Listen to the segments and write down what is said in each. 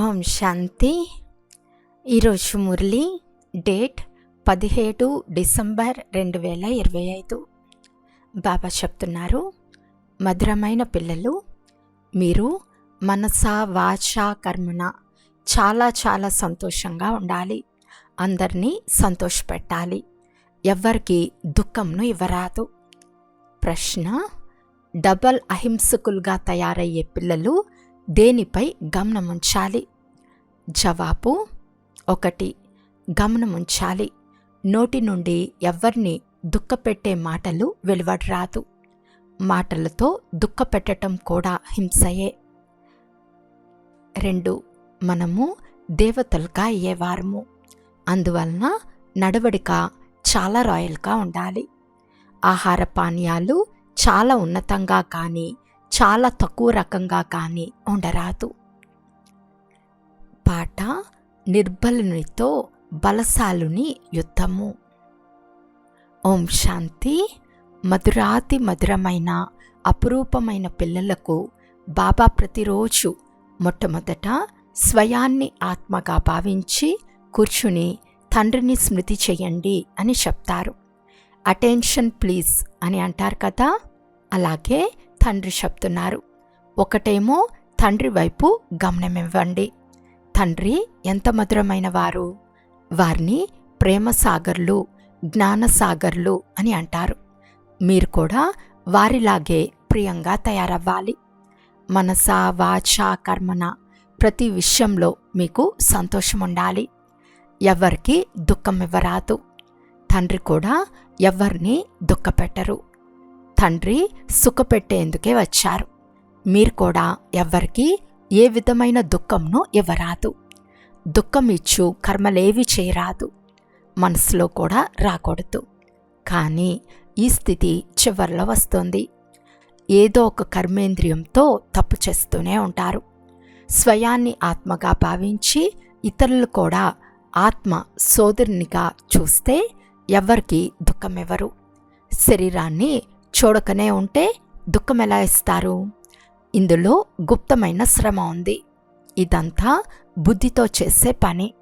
ఓం శాంతి. ఈరోజు మురళి డేట్ పదిహేడు డిసెంబర్ రెండు వేల ఇరవై ఐదు. బాబా చెప్తున్నారు మధురమైన పిల్లలు మీరు మనస వాచ కర్మణ చాలా చాలా సంతోషంగా ఉండాలి. అందరినీ సంతోషపెట్టాలి. ఎవరికి దుఃఖంను ఇవ్వరాదు. ప్రశ్న డబల్ అహింసకులుగా తయారయ్యే పిల్లలు దేనిపై గమనముంచాలి జవాబు ఒకటి. గమనముంచాలి నోటి నుండి ఎవరిని దుఃఖపెట్టే మాటలు వెలువడరాదు. మాటలతో దుఃఖపెట్టడం కూడా హింసయే. రెండు. మనము దేవతలుగా అయ్యేవారము. అందువలన నడవడిక చాలా రాయల్గా ఉండాలి. ఆహార పానీయాలు చాలా ఉన్నతంగా కానీ చాలా తక్కువ రకంగా కానీ ఉండరాదు. పాట నిర్బలునితో బలశాలుని యుద్ధము. ఓం శాంతి. మధురాతి మధురమైన అపురూపమైన పిల్లలకు బాబా ప్రతిరోజు మొట్టమొదట స్వయాన్ని ఆత్మగా భావించి కూర్చుని తండ్రిని స్మృతి చేయండి అని చెప్తారు. అటెన్షన్ ప్లీజ్ అని అంటారు కదా? అలాగే తండ్రి చెప్తున్నారు. ఒకటేమో తండ్రి వైపు గమనమివ్వండి. తండ్రి ఎంత మధురమైన వారు. వారిని ప్రేమసాగర్లు జ్ఞానసాగర్లు అని అంటారు. మీరు కూడా వారిలాగే ప్రియంగా తయారవ్వాలి. మనస వాచ కర్మన ప్రతి విషయంలో మీకు సంతోషం ఉండాలి ఎవరికి దుఃఖం ఇవ్వరాదు తండ్రి కూడా ఎవరిని దుఃఖపెట్టరు. తండ్రి సుఖపెట్టేందుకే వచ్చారు. మీరు కూడా ఎవ్వరికీ ఏ విధమైన దుఃఖంను ఇవ్వరాదు. దుఃఖం ఇచ్చు కర్మలేవి చేయరాదు. మనసులో కూడా రాకూడదు. కానీ ఈ స్థితి చివర్లో వస్తుంది. ఏదో ఒక కర్మేంద్రియంతో తప్పు చేస్తూనే ఉంటారు. స్వయాన్ని ఆత్మగా భావించి ఇతరులు కూడా ఆత్మ సోదరునిగా చూస్తే ఎవరికి దుఃఖమివ్వరు. శరీరాన్ని చూడకనే ఉంటే దుఃఖం ఎలా ఇస్తారు? ఇందులో గుప్తమైన శ్రమ ఉంది. ఇదంతా బుద్ధితో చేసే పని.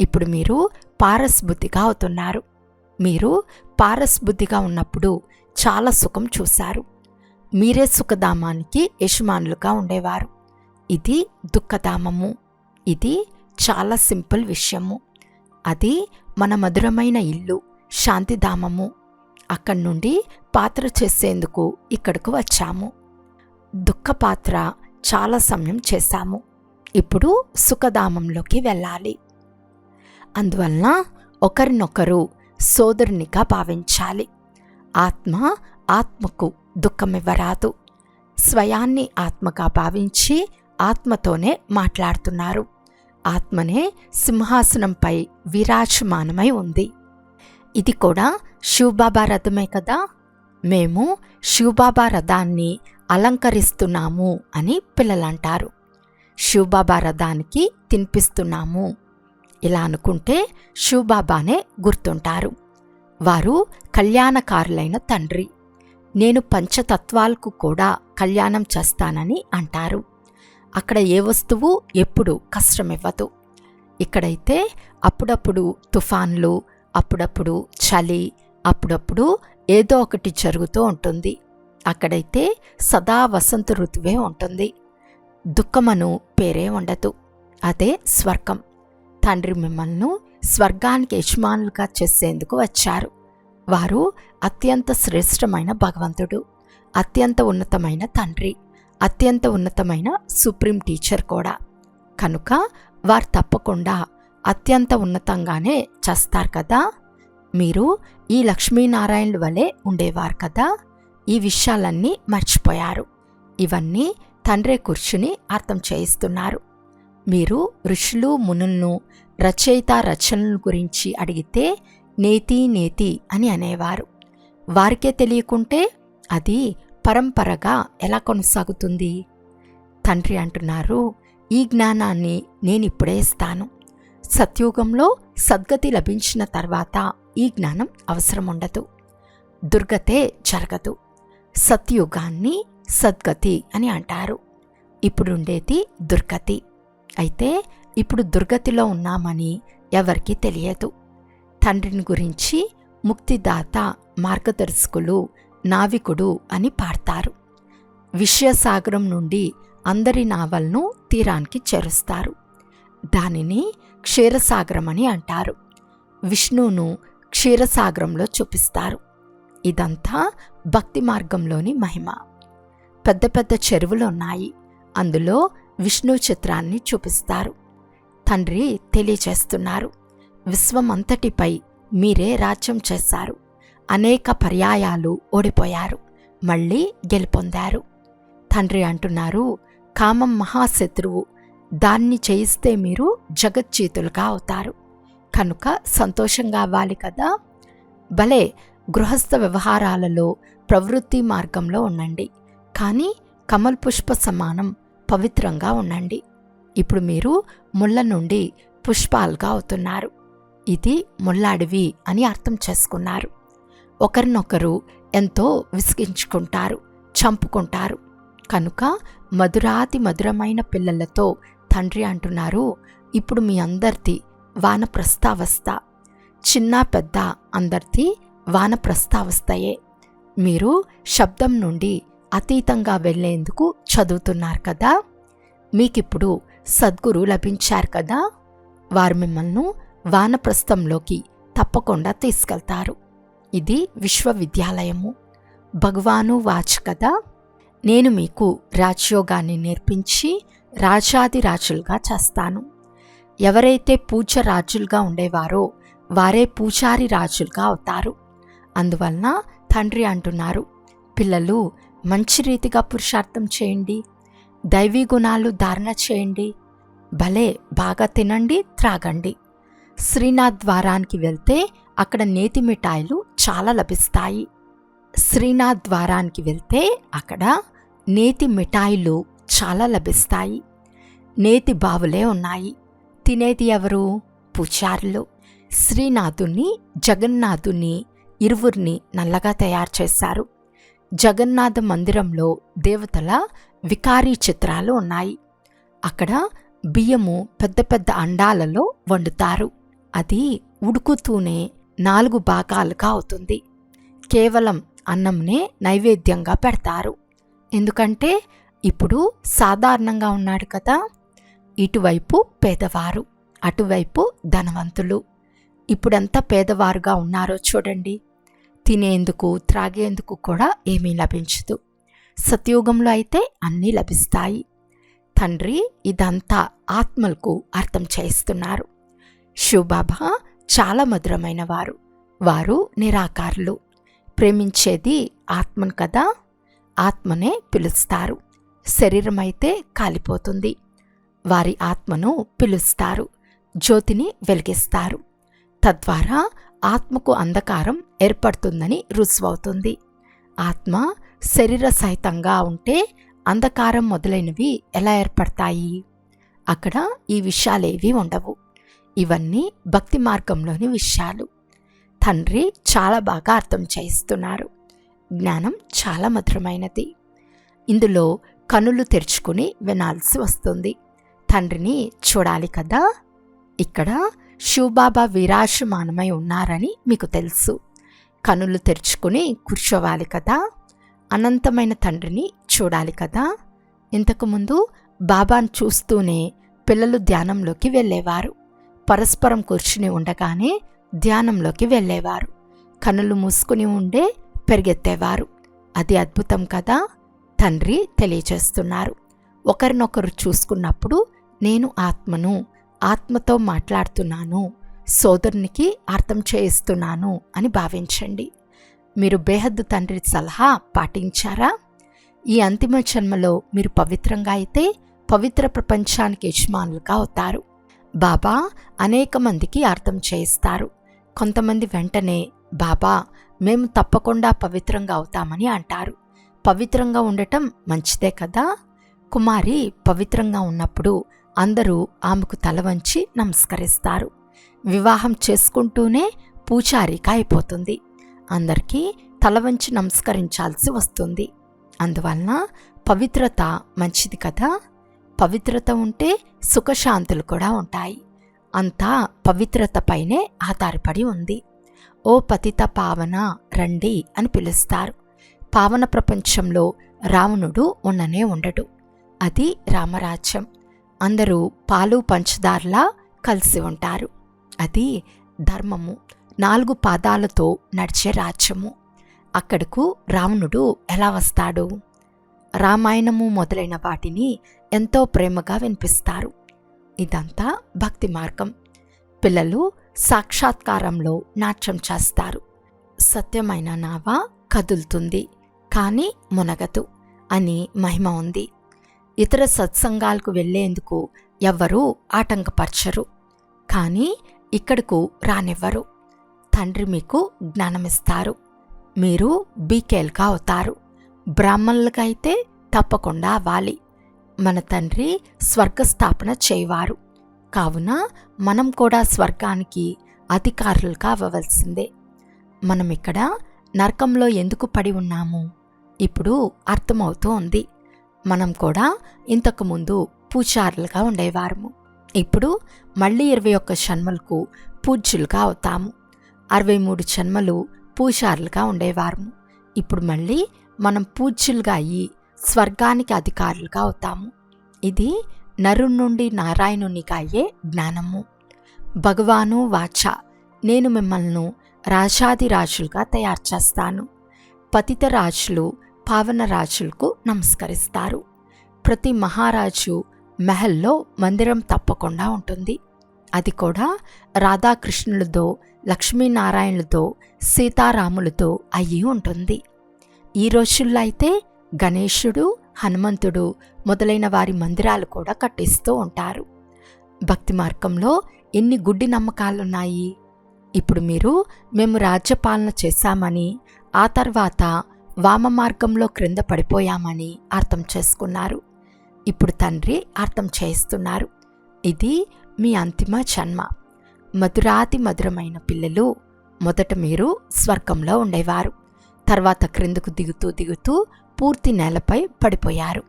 ఇప్పుడు మీరు పారస్బుద్ధిగా అవుతున్నారు. మీరు పారస్బుద్ధిగా ఉన్నప్పుడు చాలా సుఖం చూశారు. మీరే సుఖధామానికి యజమానులుగా ఉండేవారు. ఇది దుఃఖధామము. ఇది చాలా సింపుల్ విషయము. అది మన మధురమైన ఇల్లు శాంతిధామము. అక్కడి నుండి పాత్ర చేసేందుకు ఇక్కడకు వచ్చాము. దుఃఖ పాత్ర చాలా సమయం చేశాము. ఇప్పుడు సుఖధామంలోకి వెళ్ళాలి. అందువలన ఒకరినొకరు సోదరునిగా భావించాలి. ఆత్మ ఆత్మకు దుఃఖమివ్వరాదు. స్వయాన్ని ఆత్మగా భావించి ఆత్మతోనే మాట్లాడుతున్నారు. ఆత్మనే సింహాసనంపై విరాజమానమై ఉంది. ఇది కూడా శివబాబా రథమే కదా? మేము శివబాబా రథాన్ని అలంకరిస్తున్నాము అని పిల్లలంటారు. శివబాబా రథానికి తినిపిస్తున్నాము. ఇలా అనుకుంటే శివబాబానే గుర్తుంటారు. వారు కళ్యాణకారులైన తండ్రి. నేను పంచతత్వాలకు కూడా కళ్యాణం చేస్తానని అంటారు. అక్కడ ఏ వస్తువు ఎప్పుడు కష్టమివ్వదు ఇక్కడైతే అప్పుడప్పుడు తుఫాన్లు అప్పుడప్పుడు చలి అప్పుడప్పుడు ఏదో ఒకటి జరుగుతూ ఉంటుంది. అక్కడైతే సదా వసంత ఋతువే ఉంటుంది. దుఃఖమను పేరే ఉండదు. అదే స్వర్గం. తండ్రి మిమ్మల్ని స్వర్గానికి యజమానులుగా చేసేందుకు వచ్చారు. వారు అత్యంత శ్రేష్టమైన భగవంతుడు అత్యంత ఉన్నతమైన తండ్రి అత్యంత ఉన్నతమైన సుప్రీం టీచర్ కూడా. కనుక వారు తప్పకుండా అత్యంత ఉన్నతంగానే చేస్తారు కదా? మీరు ఈ లక్ష్మీనారాయణుల వలె ఉండేవారు కదా? ఈ విషయాలన్నీ మర్చిపోయారు. ఇవన్నీ తండ్రే కూర్చుని అర్థం చేయిస్తున్నారు. మీరు ఋషులు మునులను రచయిత రచనల గురించి అడిగితే నేతి నేతి అని అనేవారు. వారికే తెలియకుంటే అది పరంపరగా ఎలా కొనసాగుతుంది? తండ్రి అంటున్నారు ఈ జ్ఞానాన్ని నేనిప్పుడే ఇస్తాను. సత్యుగంలో సద్గతి లభించిన తర్వాత ఈ జ్ఞానం అవసరం ఉండదు దుర్గతే జరగదు. సత్యుగాన్ని సద్గతి అని అంటారు. ఇప్పుడుండేది దుర్గతి. అయితే ఇప్పుడు దుర్గతిలో ఉన్నామని ఎవరికీ తెలియదు. తండ్రిని గురించి ముక్తిదాత మార్గదర్శకులు నావికుడు అని పాడతారు. విషయసాగరం నుండి అందరి నావల్ను తీరానికి చేరుస్తారు. దానిని క్షీరసాగరం అని అంటారు. విష్ణువును క్షీరసాగరంలో చూపిస్తారు. ఇదంతా భక్తి మార్గంలోని మహిమ. పెద్ద పెద్ద చెరువులు ఉన్నాయి. అందులో విష్ణు చిత్రాన్ని చూపిస్తారు. తండ్రి తెలియచేస్తున్నారు విశ్వమంతటిపై మీరే రాజ్యం చేశారు. అనేక పర్యాయాలు ఓడిపోయారు. మళ్ళీ గెలుపొందారు. తండ్రి అంటున్నారు కామం మహాశత్రువు దాన్ని చేయిస్తే మీరు జగజ్జీతులుగా అవుతారు. కనుక సంతోషంగా అవ్వాలి కదా. భలే గృహస్థ వ్యవహారాలలో ప్రవృత్తి మార్గంలో ఉండండి. కానీ కమల్ పుష్ప సమానం పవిత్రంగా ఉండండి. ఇప్పుడు మీరు ముళ్ళ నుండి పుష్పాలుగా అవుతున్నారు. ఇది ముళ్ళ అని అర్థం చేసుకున్నారు. ఒకరినొకరు ఎంతో విసిగించుకుంటారు చంపుకుంటారు. కనుక మధురాతి మధురమైన పిల్లలతో తండ్రి అంటున్నారు ఇప్పుడు మీ అందరిది వానప్రస్థావస్థ. చిన్న పెద్ద అందరిది వానప్రస్థావస్థయే. మీరు శబ్దం నుండి అతీతంగా వెళ్ళేందుకు చదువుతున్నారు కదా? మీకిప్పుడు సద్గురు లభించారు కదా? వారు మిమ్మల్ని వానప్రస్థంలోకి తప్పకుండా తీసుకెళ్తారు. ఇది విశ్వవిద్యాలయము. భగవాను వాచ్ కదా? నేను మీకు రాజయోగాన్ని నేర్పించి రాజులుగా చేస్తాను. ఎవరైతే పూజ రాజులుగా ఉండేవారో వారే పూజారి రాజులుగా అవుతారు. అందువలన తండ్రి అంటున్నారు పిల్లలు మంచి రీతిగా పురుషార్థం చేయండి. దైవీ గుణాలు ధారణ చేయండి. భలే బాగా తినండి త్రాగండి. శ్రీనాథ్ ద్వారానికి వెళ్తే అక్కడ నేతి మిఠాయిలు చాలా లభిస్తాయి. శ్రీనాథ్ ద్వారానికి వెళ్తే అక్కడ నేతి మిఠాయిలు చాలా లభిస్తాయి. నేతి బావులే ఉన్నాయి. తినేది ఎవరు? పూచారులు శ్రీనాథుని జగన్నాథుని ఇరువురిని నల్లగా తయారు చేశారు. జగన్నాథ మందిరంలో దేవతల వికారీ చిత్రాలు ఉన్నాయి. అక్కడ బియ్యము పెద్ద పెద్ద అండాలలో వండుతారు. అది ఉడుకుతూనే నాలుగు భాగాలుగా అవుతుంది. కేవలం అన్నంనే నైవేద్యంగా పెడతారు. ఎందుకంటే ఇప్పుడు సాధారణంగా ఉన్నాడు కదా. ఇటువైపు పేదవారు అటువైపు ధనవంతులు. ఇప్పుడెంత పేదవారుగా ఉన్నారో చూడండి. తినేందుకు త్రాగేందుకు కూడా ఏమీ లభించదు. సత్యుగంలో అయితే అన్నీ లభిస్తాయి. తండ్రి ఇదంతా ఆత్మలకు అర్థం చేస్తున్నారు శివబాబా చాలా మధురమైన వారు వారు నిరాకారులు. ప్రేమించేది ఆత్మను కదా. ఆత్మనే పిలుస్తారు. శరీరం అయితే కాలిపోతుంది. వారి ఆత్మను పిలుస్తారు జ్యోతిని వెలిగిస్తారు. తద్వారా ఆత్మకు అంధకారం ఏర్పడుతుందని రుజువవుతుంది. ఆత్మ శరీర సహితంగా ఉంటే అంధకారం మొదలైనవి ఎలా ఏర్పడతాయి? అక్కడ ఈ విషయాలేవి ఉండవు. ఇవన్నీ భక్తి మార్గంలోని విషయాలు. తండ్రి చాలా బాగా అర్థం చేయిస్తున్నారు. జ్ఞానం చాలా మధురమైనది. ఇందులో కనులు తెరుచుకుని వినాల్సి వస్తుంది. తండ్రిని చూడాలి కదా? ఇక్కడ శివబాబా విరాజమానమై ఉన్నారని మీకు తెలుసు. కనులు తెరుచుకుని కూర్చోవాలి కదా? అనంతమైన తండ్రిని చూడాలి కదా? ఇంతకుముందు బాబాను చూస్తూనే పిల్లలు ధ్యానంలోకి వెళ్ళేవారు. పరస్పరం కూర్చుని ఉండగానే ధ్యానంలోకి వెళ్ళేవారు. కనులు మూసుకుని ఉండే పెరిగెత్తేవారు. అది అద్భుతం కదా? తండ్రి తెలియచేస్తున్నారు ఒకరినొకరు చూసుకున్నప్పుడు నేను ఆత్మను ఆత్మతో మాట్లాడుతున్నాను సోదరునికి అర్థం చేయిస్తున్నాను అని భావించండి. మీరు బేహద్దు తండ్రి సలహా పాటించారా? ఈ అంతిమ జన్మలో మీరు పవిత్రంగా అయితే పవిత్ర ప్రపంచానికి యజమానులుగా అవుతారు. బాబా అనేక మందికి అర్థం చేయిస్తారు. కొంతమంది వెంటనే బాబా మేము తప్పకుండా పవిత్రంగా అవుతామని అంటారు. పవిత్రంగా ఉండటం మంచిదే కదా? కుమారి పవిత్రంగా ఉన్నప్పుడు అందరూ ఆమెకు తల వంచి నమస్కరిస్తారు. వివాహం చేసుకుంటూనే పూచారిక అయిపోతుంది. అందరికీ తల వంచి నమస్కరించాల్సి వస్తుంది. అందువలన పవిత్రత మంచిది కదా? పవిత్రత ఉంటే సుఖశాంతులు కూడా ఉంటాయి. అంతా పవిత్రతపైనే ఆధారపడి ఉంది. ఓ పతిత పావన రండి అని పిలుస్తారు. పావన ప్రపంచంలో రావణుడు ఉండనే ఉండడు. అది రామరాజ్యం. అందరూ పాలు పంచదారలా కలిసి ఉంటారు. అది ధర్మము. నాలుగు పాదాలతో నడిచే రాజ్యము. అక్కడకు రావణుడు ఎలా వస్తాడు? రామాయణము మొదలైన వాటిని ఎంతో ప్రేమగా వినిపిస్తారు. ఇదంతా భక్తి మార్గం. పిల్లలు సాక్షాత్కారంలో నాట్యం చేస్తారు. సత్యమైన నావ కదులుతుంది. కానీ మునగదు అని మహిమ ఉంది. ఇతర సత్సంగాలకు వెళ్ళేందుకు ఎవ్వరూ ఆటంకపరచరు. కానీ ఇక్కడకు రానివ్వరు. తండ్రి మీకు జ్ఞానమిస్తారు. మీరు బీకేల్గా అవుతారు. బ్రాహ్మణులకైతే తప్పకుండా అవ్వాలి. మన తండ్రి స్వర్గస్థాపన చేయవారు. కావున మనం కూడా స్వర్గానికి అధికారులుగా అవ్వవలసిందే. మనం ఇక్కడ నరకంలో ఎందుకు పడి ఉన్నాము? ఇప్పుడు అర్థమవుతూ ఉంది. మనం కూడా ఇంతకుముందు పూజారులుగా ఉండేవారము. ఇప్పుడు మళ్ళీ ఇరవై ఒక్క జన్మలకు పూజ్యులుగా అవుతాము. అరవై మూడు జన్మలు పూజారులుగా ఉండేవారము. ఇప్పుడు మళ్ళీ మనం పూజ్యులుగా అయ్యి స్వర్గానికి అధికారులుగా అవుతాము. ఇది నరు నుండి నారాయణునిగా అయ్యే జ్ఞానము. భగవాను వాచ నేను మిమ్మల్ని రాజాదిరాజులుగా తయారు చేస్తాను. పతిత రాజులు పావన రాజులకు నమస్కరిస్తారు. ప్రతి మహారాజు మెహల్లో మందిరం తప్పకుండా ఉంటుంది. అది కూడా రాధాకృష్ణులతో లక్ష్మీనారాయణులతో సీతారాములతో అయ్యి ఉంటుంది. ఈ రోజుల్లో అయితే గణేశుడు హనుమంతుడు మొదలైన వారి మందిరాలు కూడా కట్టిస్తూ ఉంటారు. భక్తి మార్గంలో ఎన్ని గుడ్డి నమ్మకాలున్నాయి? ఇప్పుడు మీరు మేము రాజ్యపాలన చేశామని ఆ తర్వాత వామ మార్గంలో క్రింద పడిపోయామని అర్థం చేసుకున్నారు. ఇప్పుడు తండ్రి అర్థం చేస్తున్నారు ఇది మీ అంతిమ జన్మ. మధురాతి మధురమైన పిల్లలు మొదట మీరు స్వర్గంలో ఉండేవారు. తర్వాత క్రిందకు దిగుతూ దిగుతూ పూర్తి నేలపై పడిపోయారు.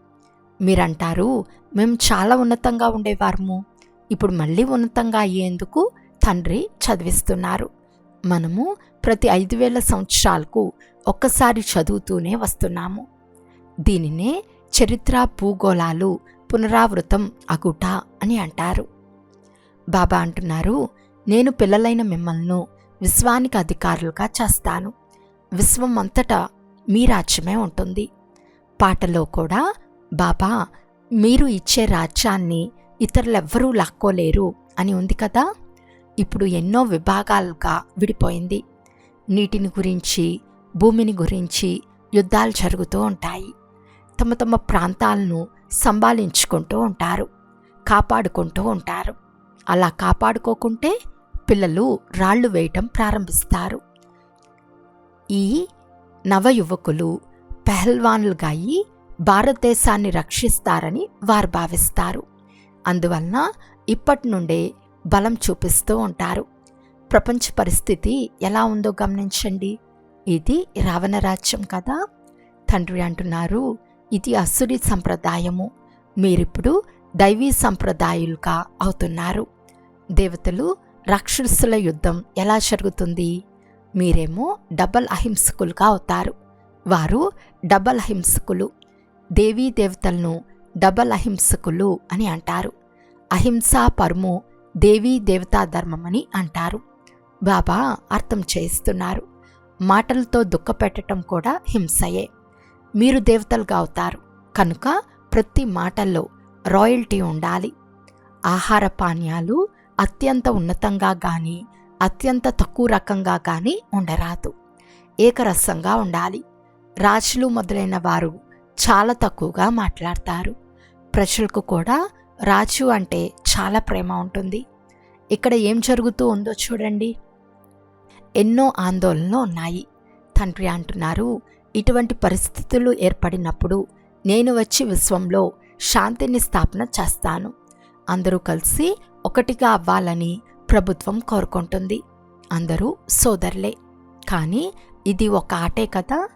మీరంటారు మేము చాలా ఉన్నతంగా ఉండేవారము. ఇప్పుడు మళ్ళీ ఉన్నతంగా అయ్యేందుకు తండ్రి చదివిస్తున్నారు. మనము ప్రతి ఐదు వేల సంవత్సరాలకు ఒక్కసారి చదువుతూనే వస్తున్నాము. దీనినే చరిత్ర భూగోళాలు పునరావృతం అగుట అని అంటారు. బాబా అంటున్నారు నేను పిల్లలైన మిమ్మల్ని విశ్వానికి అధికారులుగా చేస్తాను. విశ్వం అంతటా మీ రాజ్యమే ఉంటుంది. పాటలో కూడా బాబా మీరు ఇచ్చే రాజ్యాన్ని ఇతరులెవ్వరూ లాక్కోలేరు అని ఉంది కదా? ఇప్పుడు ఎన్నో విభాగాలుగా విడిపోయింది. నీటిని గురించి భూమిని గురించి యుద్ధాలు జరుగుతూ ఉంటాయి. తమ తమ ప్రాంతాలను సంభాలించుకుంటూ ఉంటారు. కాపాడుకుంటూ ఉంటారు. అలా కాపాడుకోకుంటే పిల్లలు రాళ్ళు వేయటం ప్రారంభిస్తారు. ఈ నవయువకులు పెహల్వాన్లుగా అయి భారతదేశాన్ని రక్షిస్తారని వారు భావిస్తారు. అందువలన ఇప్పటి నుండే బలం చూపిస్తూ ఉంటారు. ప్రపంచ పరిస్థితి ఎలా ఉందో గమనించండి. ఇది రావణ రాజ్యం కదా? తండ్రి అంటున్నారు ఇది అసురి సంప్రదాయము మీరిప్పుడు దైవీ సంప్రదాయులుగా అవుతున్నారు. దేవతలు రాక్షసుల యుద్ధం ఎలా జరుగుతుంది? మీరేమో డబల్ అహింసకులుగా అవుతారు. వారు డబల్ అహింసకులు దేవీ దేవతలను డబల్ అహింసకులు అని అంటారు. అహింసా పరము దేవీ దేవతా ధర్మమని అంటారు. బాబా అర్థం చేస్తున్నారు మాటలతో దుఃఖపెట్టడం కూడా హింసయే. మీరు దేవతలుగా అవుతారు. కనుక ప్రతి మాటల్లో రాయల్టీ ఉండాలి. ఆహార పానీయాలు అత్యంత ఉన్నతంగా కానీ అత్యంత తక్కువ రకంగా కానీ ఉండరాదు. ఏకరసంగా ఉండాలి. రాజులు మొదలైన వారు చాలా తక్కువగా మాట్లాడతారు. ప్రజలకు కూడా రాజు అంటే చాలా ప్రేమ ఉంటుంది. ఇక్కడ ఏం జరుగుతూ ఉందో చూడండి. ఎన్నో ఆందోళనలు ఉన్నాయి. తండ్రి అంటున్నారు ఇటువంటి పరిస్థితులు ఏర్పడినప్పుడు నేను వచ్చి విశ్వంలో శాంతిని స్థాపన చేస్తాను. అందరూ కలిసి ఒకటిగా అవ్వాలని ప్రభుత్వం కోరుకుంటుంది. అందరూ సోదరులే. కానీ ఇది ఒక ఆటే కదా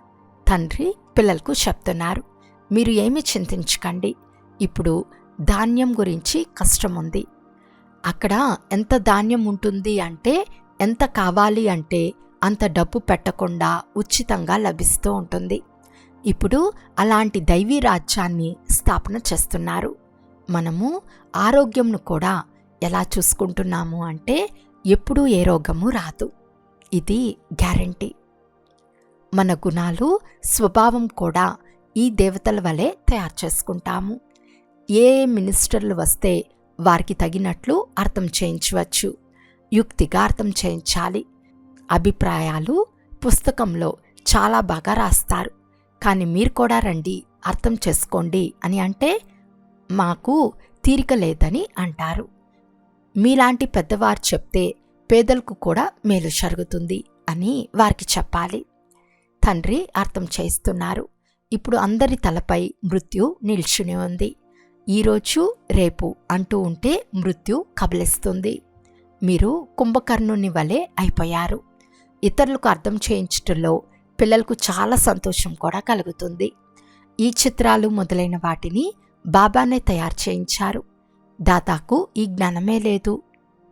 తండ్రి పిల్లలకు చెప్తున్నారు మీరు ఏమి చింతించకండి. ఇప్పుడు ధాన్యం గురించి కష్టం ఉంది అక్కడ ఎంత ధాన్యం ఉంటుంది అంటే ఎంత కావాలి అంటే అంత డబ్బు పెట్టకుండా ఉచితంగా లభిస్తూ ఉంటుంది. ఇప్పుడు అలాంటి దైవీ రాజ్యాన్ని స్థాపన చేస్తున్నారు. మనము ఆరోగ్యంను కూడా ఎలా చూసుకుంటున్నాము అంటే ఎప్పుడూ ఏ రోగము రాదు. ఇది గ్యారంటీ. మన గుణాలు స్వభావం కూడా ఈ దేవతల వలె తయారు చేసుకుంటాము. ఏ మినిస్టర్లు వస్తే వారికి తగినట్లు అర్థం చేయించవచ్చు. యుక్తిగా అర్థం చేయించాలి. అభిప్రాయాలు పుస్తకంలో చాలా బాగా రాస్తారు. కానీ మీరు కూడా రండి అర్థం చేసుకోండి అని అంటే మాకు తీరిక లేదని అంటారు. మీలాంటి పెద్దవారు చెప్తే పేదలకు కూడా మేలు జరుగుతుంది అని వారికి చెప్పాలి. తండ్రి అర్థం చేస్తున్నారు ఇప్పుడు అందరి తలపై మృత్యు నిల్చుని ఉంది. ఈరోజు రేపు అంటూ ఉంటే మృత్యు కబలిస్తుంది. మీరు కుంభకర్ణుని వలె అయిపోయారు. ఇతరులకు అర్థం చేయించటంలో పిల్లలకు చాలా సంతోషం కూడా కలుగుతుంది. ఈ చిత్రాలు మొదలైన వాటిని బాబానే తయారు చేయించారు. దాతాకు ఈ జ్ఞానమే లేదు.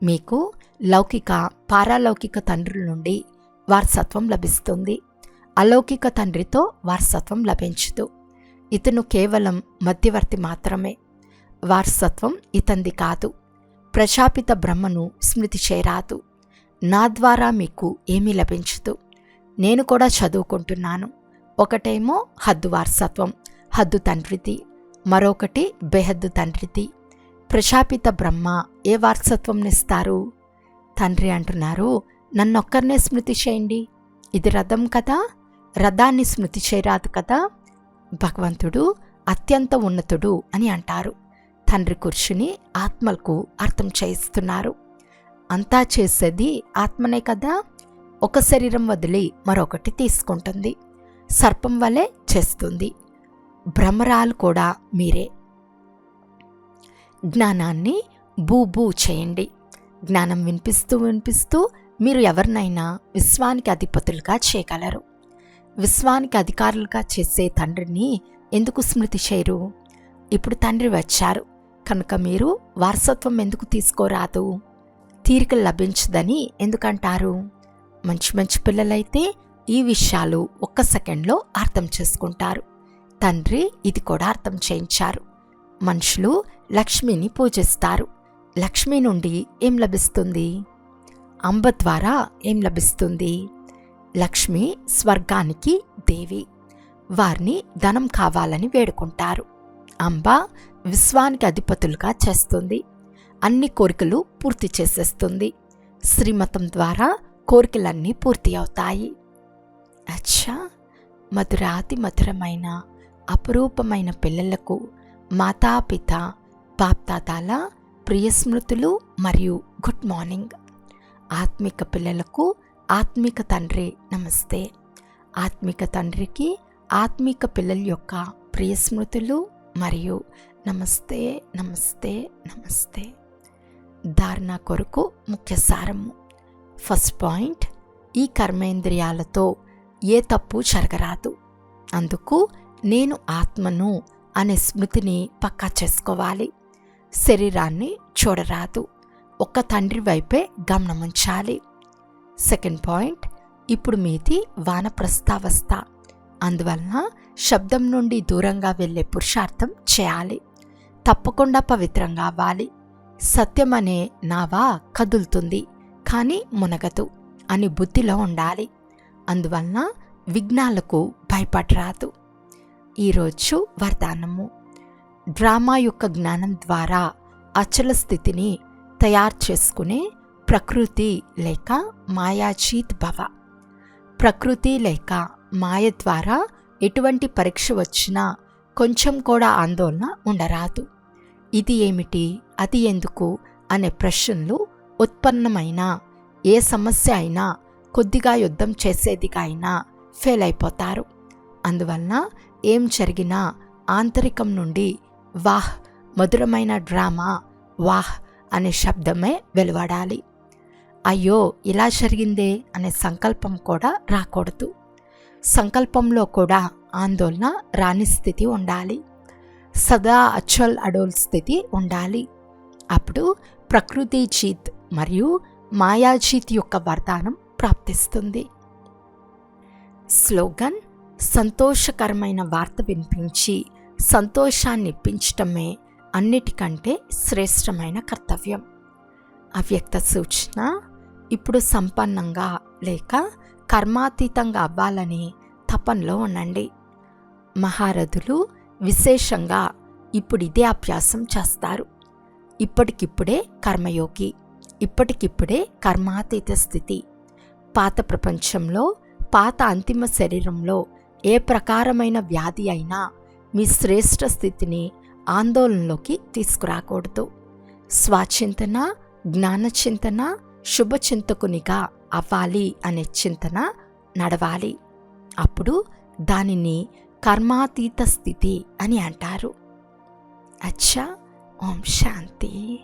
మీకు లౌకిక పారాలౌకిక తండ్రుల నుండి వారసత్వం లభిస్తుంది. అలౌకిక తండ్రితో వారసత్వం లభించదు. ఇతను కేవలం మధ్యవర్తి మాత్రమే. వారసత్వం ఇతంది కాదు. ప్రశాపిత బ్రహ్మను స్మృతి చేరాదు నా ద్వారా మీకు ఏమీ లభించదు. నేను కూడా చదువుకుంటున్నాను. ఒకటేమో హద్దు వారసత్వం హద్దు తండ్రిది మరొకటి బెహద్దు తండ్రిది. ప్రశాపిత బ్రహ్మ ఏ వారసత్వంనిస్తారు? తండ్రి అంటున్నారు నన్నొక్కరినే స్మృతి చేయండి ఇది రథం కదా? రథాన్ని స్మృతి చేయరాదు కదా? భగవంతుడు అత్యంత ఉన్నతుడు అని అంటారు. తండ్రి కూర్చుని ఆత్మలకు అర్థం చేయిస్తున్నారు. అంతా చేసేది ఆత్మనే కదా? ఒక శరీరం వదిలి మరొకటి తీసుకుంటుంది. సర్పం వలె చేస్తుంది. భ్రమరాలు కూడా మీరే. జ్ఞానాన్ని బూ చేయండి. జ్ఞానం వినిపిస్తూ వినిపిస్తూ మీరు ఎవరినైనా విశ్వానికి అధిపతులుగా చేయగలరు. విశ్వానికి అధికారులుగా చేసే తండ్రిని ఎందుకు స్మృతి చేయరు? ఇప్పుడు తండ్రి వచ్చారు. కనుక మీరు వారసత్వం ఎందుకు తీసుకోరాదు? తీరిక లభించదని ఎందుకంటారు? మంచి మంచి పిల్లలైతే ఈ విషయాలు ఒక్క సెకండ్లో అర్థం చేసుకుంటారు. తండ్రి ఇది కూడా అర్థం చేయించారు. మనుషులు లక్ష్మిని పూజిస్తారు. లక్ష్మి నుండి ఏం లభిస్తుంది? అంబ ద్వారా ఏం లభిస్తుంది? లక్ష్మి స్వర్గానికి దేవి. వారిని ధనం కావాలని వేడుకుంటారు. అంబ విశ్వానికి అధిపతులుగా చేస్తుంది. అన్ని కోరికలు పూర్తి చేసేస్తుంది. శ్రీమతం ద్వారా కోరికలన్నీ పూర్తి అవుతాయి. అచ్చా! మధురాతి మధురమైన అపురూపమైన పిల్లలకు మాతాపిత బాప్తాతాల ప్రియస్మృతులు మరియు గుడ్ మార్నింగ్. ఆత్మిక పిల్లలకు ఆత్మిక తండ్రి నమస్తే. ఆత్మిక తండ్రికి ఆత్మిక పిల్లల యొక్క ప్రియస్మృతులు మరియు నమస్తే నమస్తే నమస్తే. ధారణ కొరకు ముఖ్య సారము. ఫస్ట్ పాయింట్ ఈ కర్మేంద్రియాలతో ఏ తప్పు జరగరాదు. అందుకు నేను ఆత్మను అనే స్మృతిని పక్కా చేసుకోవాలి. శరీరాన్ని చూడరాదు. ఒక్క తండ్రి వైపే గమనముంచాలి సెకండ్ పాయింట్ ఇప్పుడు మీది వానప్రస్థావస్థ అందువలన శబ్దం నుండి దూరంగా వెళ్ళే పురుషార్థం చేయాలి. తప్పకుండా పవిత్రంగా అవ్వాలి సత్యం అనే నావా కదులుతుంది. కానీ మునగదు. అని బుద్ధిలో ఉండాలి. అందువలన విఘ్నాలకు భయపడరాదు. ఈరోజు వరదానము. డ్రామా యొక్క జ్ఞానం ద్వారా అచల స్థితిని తయారు చేసుకునే ప్రకృతి లేక మాయాజీత్ భవ. ప్రకృతి లేక మాయ ద్వారా ఎటువంటి పరీక్ష వచ్చినా కొంచెం కూడా ఆందోళన ఉండరాదు. ఇది ఏమిటి? అది ఎందుకు? అనే ప్రశ్నలు ఉత్పన్నమైన ఏ సమస్య అయినా కొద్దిగా యుద్ధం చేసేదిగా అయినా ఫెయిల్ అయిపోతారు అందువలన ఏం జరిగినా ఆంతరికం నుండి వాహ్ మధురమైన డ్రామా వాహ్ అనే శబ్దమే వెలువడాలి. అయ్యో ఇలా జరిగిందే అనే సంకల్పం కూడా రాకూడదు. సంకల్పంలో కూడా ఆందోళన రాని స్థితి ఉండాలి. సదా అచల్ అడోల్ స్థితి ఉండాలి. అప్పుడు ప్రకృతి జీత్ మరియు మాయాజీత్ యొక్క వరదానం ప్రాప్తిస్తుంది. స్లోగన్ సంతోషకరమైన వార్త వినిపించి సంతోషాన్ని ఇప్పించటమే అన్నిటికంటే శ్రేష్టమైన కర్తవ్యం. అవ్యక్త సూచన ఇప్పుడు సంపన్నంగా లేక కర్మాతీతంగా అవ్వాలని తపనలో ఉండండి. మహారథులు విశేషంగా ఇప్పుడు ఇదే అభ్యాసం చేస్తారు. ఇప్పటికిప్పుడే కర్మయోగి ఇప్పటికిప్పుడే కర్మాతీత స్థితి. పాత ప్రపంచంలో పాత అంతిమ శరీరంలో ఏ ప్రకారమైన వ్యాధి అయినా మీ శ్రేష్ఠ స్థితిని ఆందోళనలోకి తీసుకురాకూడదు. స్వాచింతన జ్ఞానచింతన శుభచింతకునిగా అవ్వాలి అనే చింతన నడవాలి. అప్పుడు దానిని కర్మాతీత స్థితి అని అంటారు. అచ్చా ఓం శాంతి.